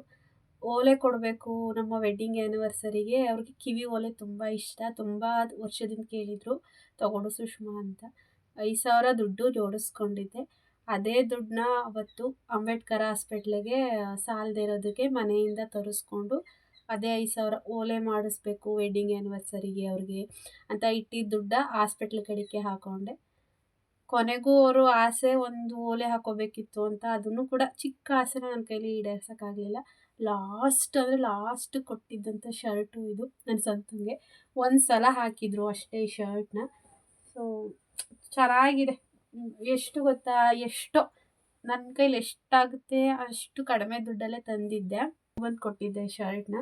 ಓಲೆ ಕೊಡಬೇಕು ನಮ್ಮ ವೆಡ್ಡಿಂಗ್ ಆ್ಯನಿವರ್ಸರಿಗೆ ಅವ್ರಿಗೆ ಕಿವಿ ಓಲೆ ತುಂಬ ಇಷ್ಟ. ತುಂಬ ವರ್ಷದಿಂದ ಕೇಳಿದರು, ತಗೊಂಡು ಸುಷ್ಮಾ ಅಂತ. ಐದು ಸಾವಿರ ದುಡ್ಡು ಜೋಡಿಸ್ಕೊಂಡಿದ್ದೆ. ಅದೇ ದುಡ್ಡನ್ನ ಅವತ್ತು ಅಂಬೇಡ್ಕರ್ ಹಾಸ್ಪಿಟ್ಲಿಗೆ ಸಾಲದೇ ಇರೋದಕ್ಕೆ ಮನೆಯಿಂದ ತರಿಸ್ಕೊಂಡು ಅದೇ ಐದು ಸಾವಿರ ಓಲೆ ಮಾಡಿಸ್ಬೇಕು ವೆಡ್ಡಿಂಗ್ ಆ್ಯನಿವರ್ಸರಿಗೆ ಅವ್ರಿಗೆ ಅಂತ ಇಟ್ಟಿದ್ದ ದುಡ್ಡ ಹಾಸ್ಪಿಟ್ಲ್ ಕಡೆಗೆ ಹಾಕೊಂಡೆ. ಕೊನೆಗೂ ಅವರು ಆಸೆ ಒಂದು ಓಲೆ ಹಾಕೋಬೇಕಿತ್ತು ಅಂತ ಅದನ್ನು ಕೂಡ ಚಿಕ್ಕ ಆಸೆನ ನನ್ನ ಕೈಲಿ ಈಡೇರ್ಸೋಕ್ಕಾಗಲಿಲ್ಲ. ಲಾಸ್ಟ್ ಅಂದರೆ ಲಾಸ್ಟ್ ಕೊಟ್ಟಿದ್ದಂಥ ಶರ್ಟು ಇದು ನನ್ನ ಸ್ವಂತಂಗೆ. ಒಂದು ಸಲ ಹಾಕಿದ್ರು ಅಷ್ಟೇ ಈ ಶರ್ಟ್ನ ಸೊ ಚೆನ್ನಾಗಿದೆ. ಎಷ್ಟು ಗೊತ್ತಾ, ಎಷ್ಟೋ ನನ್ನ ಕೈಲಿ ಎಷ್ಟಾಗುತ್ತೆ ಅಷ್ಟು ಕಡಿಮೆ ದುಡ್ಡಲ್ಲೇ ತಂದಿದ್ದೆ. ಬಂದು ಕೊಟ್ಟಿದ್ದೆ ಶರ್ಟ್ನ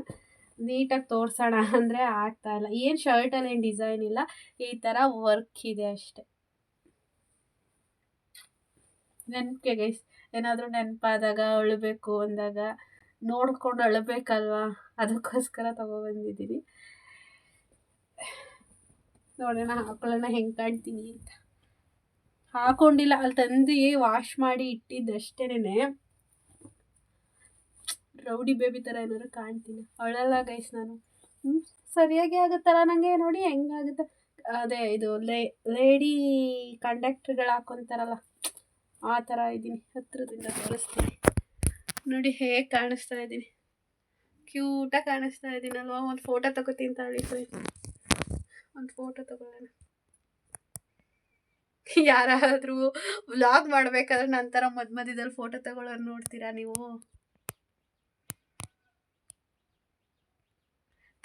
ನೀಟಾಗಿ ತೋರಿಸೋಣ ಅಂದರೆ ಆಗ್ತಾ ಇಲ್ಲ. ಏನು ಶರ್ಟಲ್ಲಿ ಏನು ಡಿಸೈನ್ ಇಲ್ಲ, ಈ ಥರ ವರ್ಕ್ ಇದೆ ಅಷ್ಟೆ. ನೆನಪಿಗೆ ಗೈಸ್ ಏನಾದರೂ ನೆನಪಾದಾಗ, ಅಳಬೇಕು ಅಂದಾಗ, ನೋಡ್ಕೊಂಡು ಅಳಬೇಕಲ್ವಾ? ಅದಕ್ಕೋಸ್ಕರ ತೊಗೊಬಂದಿದ್ದೀನಿ ನೋಡೋಣ ಹಾಕೊಳ್ಳೋಣ ಹೆಂಗೆ ಕಾಣ್ತೀನಿ ಅಂತ. ಹಾಕೊಂಡಿಲ್ಲ, ಅಲ್ಲಿ ತಂದು ವಾಶ್ ಮಾಡಿ ಇಟ್ಟಿದ್ದಷ್ಟೇನೆ. ರೌಡಿ ಬೇಬಿ ಥರ ಏನಾದ್ರು ಕಾಣ್ತೀನಿ. ಅಳಲ್ಲ ಗೈಸ್ ನಾನು. ಹ್ಞೂ ಸರಿಯಾಗಿ ಆಗುತ್ತಲ್ಲ ನನಗೆ ನೋಡಿ ಹೆಂಗಾಗುತ್ತೆ ಅದೇ ಇದು ಲೇ, ಲೇಡಿ ಕಂಡಕ್ಟ್ರ್ಗಳು ಹಾಕೊತಾರಲ್ಲ, ಆ ಥರ ಇದ್ದೀನಿ. ಹತ್ರದಿಂದ ತೋರಿಸ್ತೀನಿ. ನೋಡಿ ಹೇಗೆ ಕಾಣಿಸ್ತಾ ಇದ್ದೀನಿ. ಕ್ಯೂಟಾಗಿ ಕಾಣಿಸ್ತಾ ಇದ್ದೀನಲ್ವ? ಒಂದು ಫೋಟೋ ತಗೋತೀನಿ ತಾಳಿ ಒಂದು ಫೋಟೋ ತಗೊಳ್ಳೋಣ. ಯಾರಾದರೂ ವ್ಲಾಗ್ ಮಾಡಬೇಕಾದ್ರೆ ನಂತರ ಮಧ್ಯ ಮಧ್ಯದಲ್ಲಿ ಫೋಟೋ ತಗೊಳ್ಳೋರು ನೋಡ್ತೀರಾ ನೀವು?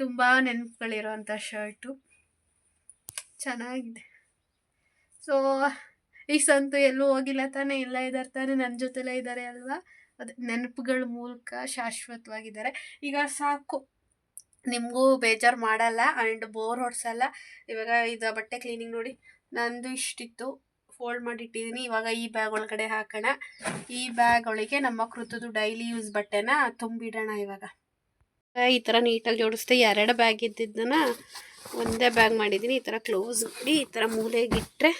ತುಂಬ ನೆನಪುಗಳಿರೋಂಥ ಶರ್ಟು. ಚೆನ್ನಾಗಿದೆ. ಸೊ ಈ ಸಂತು ಎಲ್ಲೂ ಹೋಗಿಲ್ಲ ತಾನೇ? ಇಲ್ಲ ಇದ್ದಾರೆ ತಾನೇ? ನನ್ನ ಜೊತೆಲೇ ಇದ್ದಾರೆ ಅಲ್ವಾ? ಅದು ನೆನಪುಗಳ ಮೂಲಕ ಶಾಶ್ವತವಾಗಿದ್ದಾರೆ. ಈಗ ಸಾಕು. ನಿಮಗೂ ಬೇಜಾರು ಮಾಡಲ್ಲ ಆ್ಯಂಡ್ ಬೋರ್ ಹೊಡ್ಸಲ್ಲ. ಇವಾಗ ಇದು ಬಟ್ಟೆ ಕ್ಲೀನಿಂಗ್ ನೋಡಿ. ನಂದು ಇಷ್ಟಿತ್ತು. ಫೋಲ್ಡ್ ಮಾಡಿಟ್ಟಿದ್ದೀನಿ ಇವಾಗ ಈ ಬ್ಯಾಗ್ ಒಳಗಡೆ ಹಾಕೋಣ. ಈ ಬ್ಯಾಗ್ ಒಳಗೆ ನಮ್ಮ ಕೃತದ್ದು ಡೈಲಿ ಯೂಸ್ ಬಟ್ಟೆನ ತುಂಬಿಡೋಣ ಇವಾಗ. ಈ ಥರ ನೀಟಾಗಿ ಜೋಡಿಸ್ದೆ ಎರಡು ಬ್ಯಾಗ್ ಇದ್ದಿದ್ದನ್ನ ಒಂದೇ ಬ್ಯಾಗ್ ಮಾಡಿದ್ದೀನಿ ಈ ಥರ ಕ್ಲೋಸ್ ಮಾಡಿ, ಈ ಥರ ಮೂಲೆಗಿಟ್ಟರೆ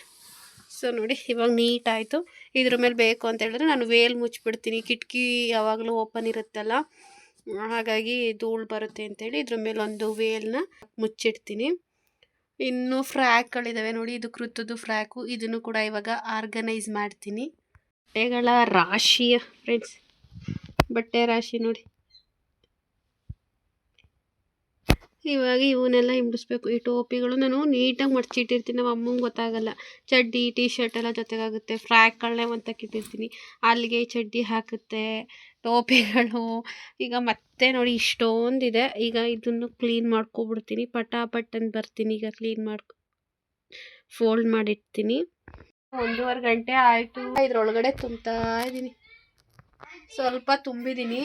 ಸೊ ನೋಡಿ, ಇವಾಗ ನೀಟಾಯಿತು ಇದ್ರ ಮೇಲೆ ಬೇಕು ಅಂತ ಹೇಳಿದ್ರೆ ನಾನು ವೇಲ್ ಮುಚ್ಚಿಬಿಡ್ತೀನಿ ಕಿಟಕಿ ಯಾವಾಗಲೂ ಓಪನ್ ಇರುತ್ತಲ್ಲ, ಹಾಗಾಗಿ ಧೂಳು ಬರುತ್ತೆ ಅಂತೇಳಿ ಇದ್ರ ಮೇಲೆ ಒಂದು ವೇಲ್ನ ಮುಚ್ಚಿಡ್ತೀನಿ. ಇನ್ನು ಫ್ರ್ಯಾಕ್ಗಳಿದ್ದಾವೆ ನೋಡಿ, ಇದು ಕೃತದ್ದು ಫ್ರ್ಯಾಕು. ಇದನ್ನು ಕೂಡ ಇವಾಗ ಆರ್ಗನೈಸ್ ಮಾಡ್ತೀನಿ. ಬಟ್ಟೆಗಳ ರಾಶಿಯ ಫ್ರೆಂಡ್ಸ್ ಬಟ್ಟೆ ರಾಶಿ ನೋಡಿ. ಇವಾಗ ಇವನ್ನೆಲ್ಲ ಹಿಂಡಿಸ್ಬೇಕು. ಈ ಟೋಪಿಗಳು ನಾನು ನೀಟಾಗಿ ಮಡ್ಚಿಟ್ಟಿರ್ತೀನಿ. ನಮ್ಮ ಅಮ್ಮಂಗೆ ಗೊತ್ತಾಗಲ್ಲ. ಚಡ್ಡಿ ಟೀ ಶರ್ಟ್ ಎಲ್ಲ ಜೊತೆಗಾಗುತ್ತೆ. ಫ್ರ್ಯಾಕ್ಗಳನ್ನೇ ತಕ್ಕಿಟ್ಟಿರ್ತೀನಿ ಅಲ್ಲಿಗೆ ಚಡ್ಡಿ ಹಾಕುತ್ತೆ. ಟೋಪಿಗಳು. ಈಗ ಮತ್ತೆ ನೋಡಿ ಇಷ್ಟೊಂದಿದೆ. ಈಗ ಇದನ್ನು ಕ್ಲೀನ್ ಮಾಡ್ಕೊಬಿಡ್ತೀನಿ. ಪಟಾಪಟ್ ಅಂತ ಬರ್ತೀನಿ. ಈಗ ಕ್ಲೀನ್ ಮಾಡ್ಕೊ ಫೋಲ್ಡ್ ಮಾಡಿಡ್ತೀನಿ ಒಂದೂವರೆ ಗಂಟೆ ಆಯಿತು. ಇದ್ರೊಳಗಡೆ ತುಂಬ್ತಾ ಇದ್ದೀನಿ. ಸ್ವಲ್ಪ ತುಂಬಿದ್ದೀನಿ.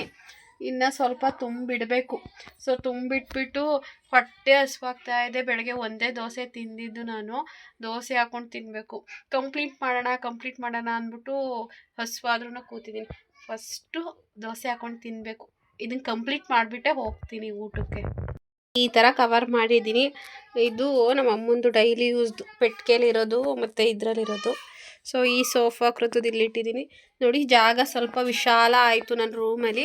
ಇನ್ನು ಸ್ವಲ್ಪ ತುಂಬಿಡಬೇಕು. ಸೊ ತುಂಬಿಟ್ಬಿಟ್ಟು ಹೊಟ್ಟೆ ಹಸುವಾಗ್ತಾ ಇದೆ. ಬೆಳಗ್ಗೆ ಒಂದೇ ದೋಸೆ ತಿಂದಿದ್ದು ನಾನು. ದೋಸೆ ಹಾಕೊಂಡು ತಿನ್ನಬೇಕು ಕಂಪ್ಲೀಟ್ ಮಾಡೋಣ ಕಂಪ್ಲೀಟ್ ಮಾಡೋಣ ಅಂದ್ಬಿಟ್ಟು ಹಸುವಾದ್ರೂ ಕೂತಿದ್ದೀನಿ. ಫಸ್ಟು ದೋಸೆ ಹಾಕೊಂಡು ತಿನ್ನಬೇಕು ಇದನ್ನು ಕಂಪ್ಲೀಟ್ ಮಾಡಿಬಿಟ್ಟೆ ಹೋಗ್ತೀನಿ ಊಟಕ್ಕೆ. ಈ ಥರ ಕವರ್ ಮಾಡಿದ್ದೀನಿ. ಇದು ನಮ್ಮ ಅಮ್ಮಂದು ಡೈಲಿ ಯೂಸ್ದು ಪೆಟ್ಟಿಗೆಲಿರೋದು ಮತ್ತು ಇದರಲ್ಲಿರೋದು. ಸೊ ಈ ಸೋಫಾ ಕೃತದ ಇಲ್ಲಿಟ್ಟಿದ್ದೀನಿ ನೋಡಿ, ಜಾಗ ಸ್ವಲ್ಪ ವಿಶಾಲ ಆಯಿತು ನನ್ನ ರೂಮಲ್ಲಿ.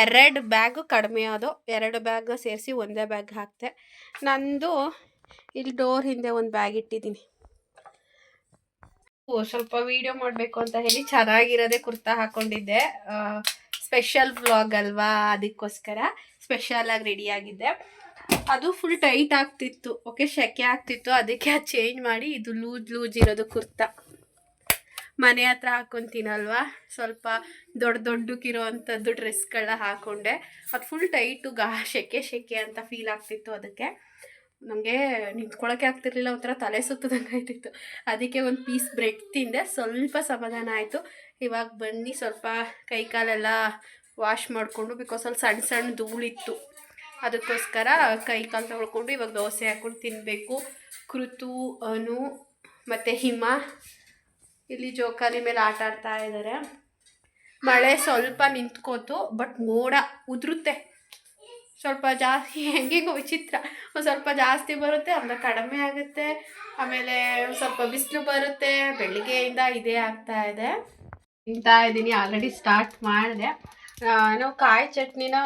ಎರಡು ಬ್ಯಾಗು ಕಡಿಮೆ ಆದವು ಎರಡು ಬ್ಯಾಗ್ ಸೇರಿಸಿ ಒಂದೇ ಬ್ಯಾಗ್ ಹಾಕ್ತೆ. ನಂದು ಇಲ್ಲಿ ಡೋರ್ ಹಿಂದೆ ಒಂದು ಬ್ಯಾಗ್ ಇಟ್ಟಿದ್ದೀನಿ. ಸ್ವಲ್ಪ ವೀಡಿಯೋ ಮಾಡಬೇಕು ಅಂತ ಹೇಳಿ ಚೆನ್ನಾಗಿರೋದೇ ಕುರ್ತಾ ಹಾಕ್ಕೊಂಡಿದ್ದೆ ಸ್ಪೆಷಲ್ ವ್ಲಾಗ್ ಅಲ್ವಾ ಅದಕ್ಕೋಸ್ಕರ. ಸ್ಪೆಷಲಾಗಿ ರೆಡಿಯಾಗಿದ್ದೆ ಅದು ಫುಲ್ ಟೈಟ್ ಆಗ್ತಿತ್ತು. ಓಕೆ ಶೆಕೆ ಆಗ್ತಿತ್ತು. ಅದಕ್ಕೆ ಅದು ಚೇಂಜ್ ಮಾಡಿ ಇದು ಲೂಜ್ ಲೂಜ್ ಇರೋದು ಕುರ್ತಾ. ಮನೆ ಹತ್ರ ಹಾಕ್ಕೊಂತೀನಲ್ವಾ ಸ್ವಲ್ಪ ದೊಡ್ಡ ದೊಡ್ಡಕ್ಕಿರೋ ಅಂಥದ್ದು ಡ್ರೆಸ್ಗಳನ್ನ ಹಾಕೊಂಡೆ. ಅದು ಫುಲ್ ಟೈಟು ಗಾ ಶೆಕೆ ಶೆಕೆ ಅಂತ ಫೀಲ್ ಆಗ್ತಿತ್ತು ಅದಕ್ಕೆ. ನನಗೆ ನಿಂತ್ಕೊಳ್ಳೋಕೆ ಆಗ್ತಿರ್ಲಿಲ್ಲ, ಒಂಥರ ತಲೆ ಸುತ್ತದಂಗೆ ಆಯ್ತಿತ್ತು ಅದಕ್ಕೆ ಒಂದು ಪೀಸ್ ಬ್ರೆಡ್ ತಿಂದೆ. ಸ್ವಲ್ಪ ಸಮಾಧಾನ ಆಯಿತು. ಇವಾಗ ಬನ್ನಿ, ಸ್ವಲ್ಪ ಕೈ ಕಾಲೆಲ್ಲ ವಾಶ್ ಮಾಡಿಕೊಂಡು ಬಿಕಾಸ್ ಅಲ್ಲಿ ಸಣ್ಣ ಸಣ್ಣ ಧೂಳಿತ್ತು. ಅದಕ್ಕೋಸ್ಕರ ಕೈ ಕಾಲು ತೊಳ್ಕೊಂಡು ಇವಾಗ ದೋಸೆ ಹಾಕ್ಕೊಂಡು ತಿನ್ನಬೇಕು ಕೃತು, ಅನು, ಮತ್ತು ಹಿಮ. ಇಲ್ಲಿ ಜೋಕಾಲಿ ಮೇಲೆ ಆಟ ಆಡ್ತಾ ಇದ್ದಾರೆ ಮಳೆ ಸ್ವಲ್ಪ ನಿಂತ್ಕೋತು ಬಟ್ ಮೋಡ ಉದುರುತ್ತೆ. ಸ್ವಲ್ಪ ಜಾಸ್ತಿ, ಹೆಂಗೆಂಗೋ ವಿಚಿತ್ರ. ಒಂದು ಸ್ವಲ್ಪ ಜಾಸ್ತಿ ಬರುತ್ತೆ ಅಂದರೆ ಕಡಿಮೆ ಆಗುತ್ತೆ. ಆಮೇಲೆ ಸ್ವಲ್ಪ ಬಿಸಿಲು ಬರುತ್ತೆ. ಬೆಳಿಗ್ಗೆಯಿಂದ ಇದೇ ಆಗ್ತಾ ಇದೆ. ತಿಂತಾ ಇದ್ದೀನಿ ಆಲ್ರೆಡಿ ಸ್ಟಾರ್ಟ್ ಮಾಡಿದೆ. ನಾವು ಕಾಯಿ ಚಟ್ನಿನ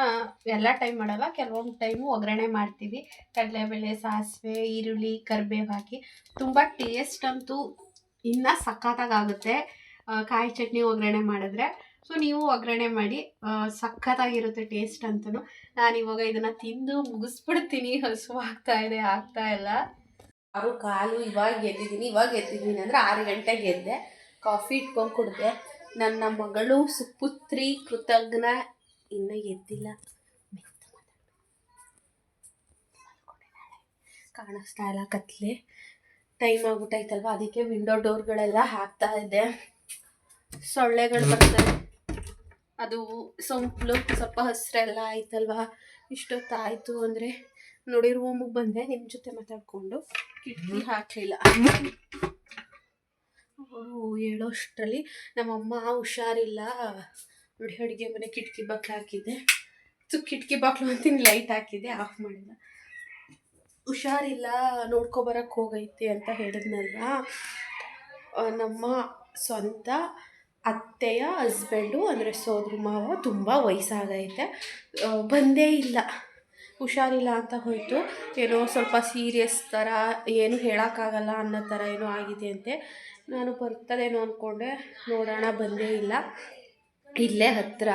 ಎಲ್ಲ ಟೈಮ್ ಮಾಡಲ್ಲ, ಕೆಲವೊಂದು ಟೈಮು ಒಗ್ಗರಣೆ ಮಾಡ್ತೀವಿ. ಕಡಲೆಬೇಳೆ, ಸಾಸಿವೆ, ಈರುಳ್ಳಿ, ಕರಿಬೇವು ಹಾಕಿ. ತುಂಬ ಟೇಸ್ಟ್ ಅಂತೂ ಇನ್ನೂ ಸಖತ್ತಾಗುತ್ತೆ ಕಾಯಿ ಚಟ್ನಿ ಒಗ್ಗರಣೆ ಮಾಡಿದ್ರೆ. ಸೊ ನೀವು ಒಗ್ಗರಣೆ ಮಾಡಿ ಸಖತ್ತಾಗಿರುತ್ತೆ ಟೇಸ್ಟ್ ಅಂತಲೂ ನಾನು ಇವಾಗ ಇದನ್ನು ತಿಂದು ಮುಗಿಸ್ಬಿಡ್ತೀನಿ. [LAUGHS] ಹಸು ಆಗ್ತಾ ಇದೆ, ಆಗ್ತಾ ಇಲ್ಲ. ಆರು ಕಾಲು ಇವಾಗ ಎದ್ದಿದ್ದೀನಿ. ಇವಾಗ ಎದ್ದಿದ್ದೀನಿ ಅಂದರೆ ಆರು ಗಂಟೆಗೆ ಗೆದ್ದೆ ಕಾಫಿ ಇಟ್ಕೊಂಡು ಕುಡಿದೆ. ನನ್ನ ಮಗಳು ಸುಪುತ್ರಿ ಕೃತಜ್ಞ. ಇನ್ನೂ ಎದ್ದಿಲ್ಲ. ಕಾಣಿಸ್ತಾ ಇಲ್ಲ ಕತ್ಲೆ. ಟೈಮ್ ಆಗ್ಬಿಟ್ಟೈತಲ್ವ? ಅದಕ್ಕೆ ವಿಂಡೋ ಡೋರ್ಗಳೆಲ್ಲ ಹಾಕ್ತಾ ಇದ್ದೆ. ಸೊಳ್ಳೆಗಳು ಬರ್ತವೆ ಅದು ಸೊಂಪಲು ಸ್ವಲ್ಪ ಹಸಿರೆಲ್ಲ ಆಯ್ತಲ್ವ? ಇಷ್ಟೊತ್ತಾಯಿತು ಅಂದರೆ ನೋಡಿ ರೂಮಿಗೆ ಬಂದೆ. ನಿಮ್ಮ ಜೊತೆ ಮಾತಾಡಿಕೊಂಡು ಕಿಟಕಿ ಹಾಕಲಿಲ್ಲ. ಅವರು ಹೇಳೋಷ್ಟರಲ್ಲಿ ನಮ್ಮಮ್ಮ ಹುಷಾರಿಲ್ಲ. ನೋಡಿ, ಅಡುಗೆ ಮನೆ ಕಿಟಕಿ ಬಾಕ್ಲು ಹಾಕಿದ್ದೆ. ಸೊ ಕಿಟಕಿ ಬಾಕ್ಲು ಅಂತೀನಿ ಲೈಟ್ ಹಾಕಿದ್ದೆ ಆಫ್ ಮಾಡಿಲ್ಲ. ಹುಷಾರಿಲ್ಲ ನೋಡ್ಕೊಬರಕ್ಕೆ ಹೋಗೈತೆ ಅಂತ ಹೇಳಿದ್ನಲ್ಲ ನಮ್ಮ ಸ್ವಂತ ಅತ್ತೆಯ ಹಸ್ಬೆಂಡು ಅಂದರೆ ಸೋದ್ರ ಮಾವ ತುಂಬ ವಯಸ್ಸಾಗೈತೆ. ಬಂದೇ ಇಲ್ಲ. ಹುಷಾರಿಲ್ಲ ಅಂತ ಹೋಯಿತು. ಏನೋ ಸ್ವಲ್ಪ ಸೀರಿಯಸ್ ಥರ ಏನು ಹೇಳೋಕ್ಕಾಗಲ್ಲ ಅನ್ನೋ ಥರ ಏನೋ ಆಗಿದೆ ಅಂತೆ. ನಾನು ಬರ್ತದೇನೋ ಅಂದ್ಕೊಂಡೆ ನೋಡೋಣ, ಬಂದೇ ಇಲ್ಲ. ಇಲ್ಲೇ ಹತ್ತಿರ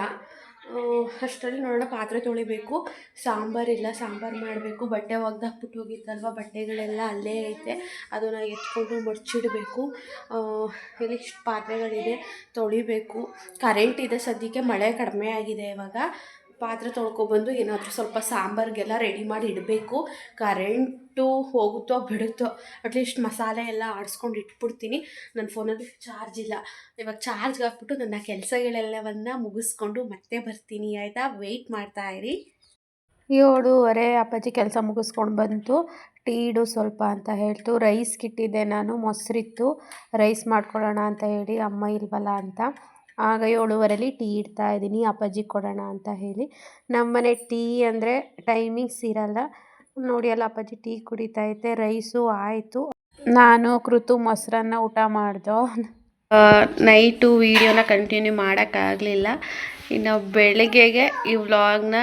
ಅಷ್ಟರಲ್ಲಿ ನೋಡೋಣ, ಪಾತ್ರೆ ತೊಳಿಬೇಕು ಸಾಂಬಾರಿಲ್ಲ ಸಾಂಬಾರು ಮಾಡಬೇಕು, ಬಟ್ಟೆ ಒಗ್ದಾಕ್ಬಿಟ್ಟು ಹೋಗಿತ್ತಲ್ವ, ಬಟ್ಟೆಗಳೆಲ್ಲ ಅಲ್ಲೇ ಐತೆ, ಅದನ್ನು ಎತ್ಕೊಂಡು ಮಡ್ಚಿಡಬೇಕು ಇಲ್ಲಿ ಪಾತ್ರೆಗಳಿದೆ, ತೊಳಿಬೇಕು. ಕರೆಂಟ್ ಇದೆ ಸದ್ಯಕ್ಕೆ, ಮಳೆ ಕಡಿಮೆ ಆಗಿದೆ ಇವಾಗ. ಪಾತ್ರೆ ತೊಳ್ಕೊಬಂದು ಏನಾದರೂ ಸ್ವಲ್ಪ ಸಾಂಬಾರಿಗೆಲ್ಲ ರೆಡಿ ಮಾಡಿ ಇಡಬೇಕು. ಕರೆಂಟು ಹೋಗುತ್ತೋ ಬಿಡುತ್ತೋ ಅಟ್ಲೀಸ್ಟ್ ಮಸಾಲೆ ಎಲ್ಲ ಆಡಿಸ್ಕೊಂಡು ಇಟ್ಬಿಡ್ತೀನಿ. ನನ್ನ ಫೋನಲ್ಲಿ ಚಾರ್ಜ್ ಇಲ್ಲ. ಇವಾಗ ಚಾರ್ಜ್ಗೆ ಹಾಕ್ಬಿಟ್ಟು ನನ್ನ ಕೆಲಸಗಳೆಲ್ಲವನ್ನು ಮುಗಿಸ್ಕೊಂಡು ಮತ್ತೆ ಬರ್ತೀನಿ, ಆಯಿತಾ? ವೆಯ್ಟ್ ಮಾಡ್ತಾ ಇರಿ. ಏಳುವರೆ, ಅಪ್ಪಾಜಿ ಕೆಲಸ ಮುಗಿಸ್ಕೊಂಡು ಬಂತು. ಟೀ ಇಡು ಸ್ವಲ್ಪ ಅಂತ ಹೇಳ್ತು. ರೈಸ್ ಇಟ್ಟಿದ್ದೆ ನಾನು, ಮೊಸರಿತ್ತು. ರೈಸ್ ಮಾಡ್ಕೊಳ್ಳೋಣ ಅಂತ ಹೇಳಿ, ಅಮ್ಮ ಇಲ್ವಲ್ಲ ಅಂತ. ಆಗ ಏಳುವರೆಲಿ ಟೀ ಇಡ್ತಾ ಇದ್ದೀನಿ, ಅಪ್ಪಾಜಿ ಕೊಡೋಣ ಅಂತ ಹೇಳಿ. ನಮ್ಮನೆ ಟೀ ಅಂದರೆ ಟೈಮಿಂಗ್ಸ್ ಇರಲ್ಲ ನೋಡಿ ಅಲ್ಲ ಅಪ್ಪಾಜಿ ಟೀ ಕುಡಿತಾ ಐತೆ ರೈಸು ಆಯಿತು. ನಾನು, ಕೃತು, ಮೊಸರನ್ನ ಊಟ ಮಾಡ್ದೋ. ನೈಟು ವೀಡಿಯೋನ ಕಂಟಿನ್ಯೂ ಮಾಡೋಕ್ಕಾಗಲಿಲ್ಲ. ಇನ್ನು ಬೆಳಗ್ಗೆಗೆ ಈ ವ್ಲಾಗ್ನ,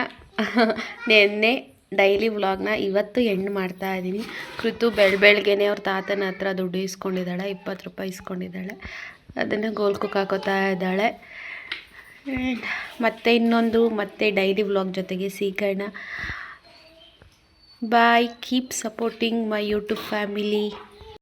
ನಿನ್ನೆ ಡೈಲಿ ವ್ಲಾಗ್ನ ಇವತ್ತು ಎಂಡ್ ಮಾಡ್ತಾ ಇದ್ದೀನಿ. ಕೃತು ಬೆಳ ಬೆಳಗ್ಗೆನೆ ಅವ್ರ ತಾತನ ಹತ್ರ ದುಡ್ಡು ಇಸ್ಕೊಂಡಿದ್ದಾಳೆ, ಇಪ್ಪತ್ತು ರೂಪಾಯಿ ಇಸ್ಕೊಂಡಿದ್ದಾಳೆ. ಅದನ್ನು ಗೋಲ್ ಕುಕ್ ಹಾಕೋತಾ ಇದ್ದಾಳೆ. ಮತ್ತೆ ಇನ್ನೊಂದು, ಮತ್ತೆ ಡೈರಿ ವ್ಲಾಗ್ ಜೊತೆಗೆ ಸಿಗೋಣ bye keep supporting my YouTube family